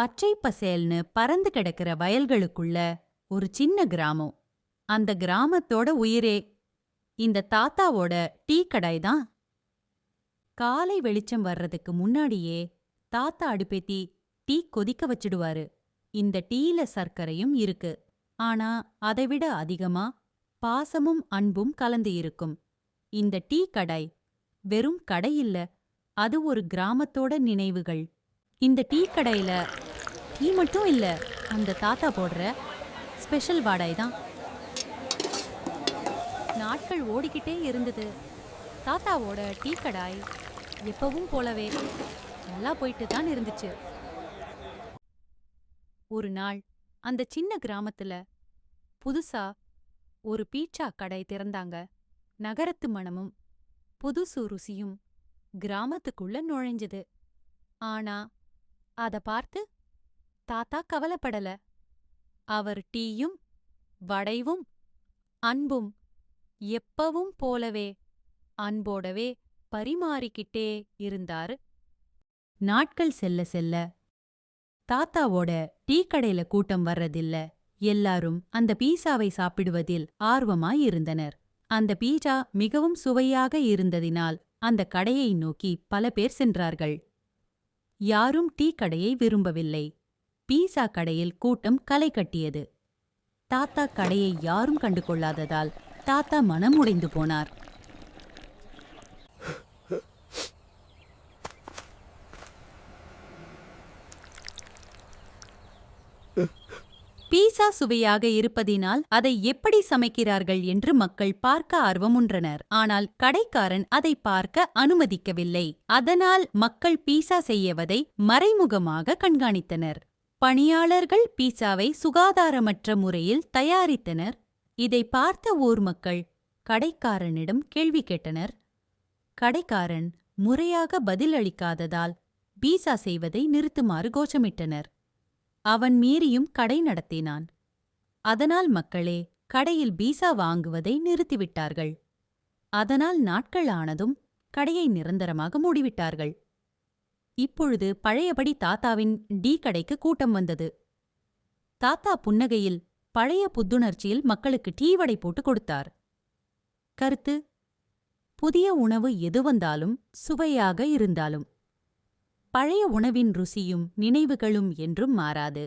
பச்சை பசேல்னு பறந்து கிடக்கிற வயல்களுக்குள்ள ஒரு சின்ன கிராமம். அந்த கிராமத்தோட உயிரே. இந்த தாத்தாவோட டீ கடை தான். காலை வெளிச்சம் வர்றதுக்கு முன்னாடியே தாத்தா அடுப்பேத்தி டீ கொதிக்க வச்சிடுவாரு. இந்த டீல சர்க்கரையும் இருக்கு. ஆனா அதைவிட அதிகமா பாசமும் அன்பும் கலந்து இருக்கும். இந்த டீ கடை வெறும் கடை இல்ல அது ஒரு கிராமத்தோட நினைவுகள். இந்த டீ கடையில டீ மட்டும் இல்ல அந்த தாத்தா போடுற ஸ்பெஷல் வாடாய் தான். நாட்கள் ஓடிக்கிட்டே இருந்தது. தாத்தாவோட டீ கடாய் எப்பவும் போலவே நல்லா போயிட்டு தான் இருந்துச்சு. ஒரு நாள் அந்த சின்ன கிராமத்துல புதுசா ஒரு பீட்சா கடை திறந்தாங்க. நகரத்து மணமும் புதுசு ருசியும் கிராமத்துக்குள்ள நுழைஞ்சது. ஆனா அத பார்த்து தாத்தா கவலைப்படல. அவர் டீயும் வடைவும் அன்பும் எப்பவும் போலவே அன்போடவே பரிமாறிக்கிட்டே இருந்தாரு. நாட்கள் செல்ல செல்ல தாத்தாவோட டீ கடையில கூட்டம் வர்றதில்ல. எல்லாரும் அந்த பீஸாவை சாப்பிடுவதில் ஆர்வமாயிருந்தனர் அந்த பீஸா மிகவும் சுவையாக இருந்ததினால் அந்த கடையை நோக்கி பல பேர் சென்றார்கள். யாரும் டீ கடையை விரும்பவில்லை. பீஸா கடையில் கூட்டம் களை கட்டியது. தாத்தா கடையை யாரும் கண்டு கொள்ளாததால் தாத்தா மனம் உடைந்து போனார். பீஸா சுவையாக இருப்பதினால் அதை எப்படி சமைக்கிறார்கள் என்று மக்கள் பார்க்க ஆர்வமுன்றனர். ஆனால் கடைக்காரன் அதை பார்க்க அனுமதிக்கவில்லை. அதனால் மக்கள் பீஸா செய்யவதை மறைமுகமாக கண்காணித்தனர். பணியாளர்கள் பீஸாவை சுகாதாரமற்ற முறையில் தயாரித்தனர். இதை பார்த்த ஊர் மக்கள் கடைக்காரனிடம் கேள்வி கேட்டனர். கடைக்காரன் முறையாக பதிலளிக்காததால் பீஸா செய்வதை நிறுத்துமாறு கோஷமிட்டனர். அவன் மீறியும் கடை நடத்தினான். அதனால் மக்களே கடையில் பீஸா வாங்குவதை நிறுத்திவிட்டார்கள். அதனால் நாட்கள் ஆனதும் கடையை நிரந்தரமாக மூடிவிட்டார்கள். இப்பொழுது பழையபடி தாத்தாவின் டீ கடைக்கு கூட்டம் வந்தது. தாத்தா புன்னகையில் பழைய புத்துணர்ச்சியில் மக்களுக்கு டீ வடை போட்டு கொடுத்தார். கருத்து புதிய உணவு எது வந்தாலும் சுவையாக இருந்தாலும் பழைய உணவின் ருசியும் நினைவுகளும் என்றும் மாறாது.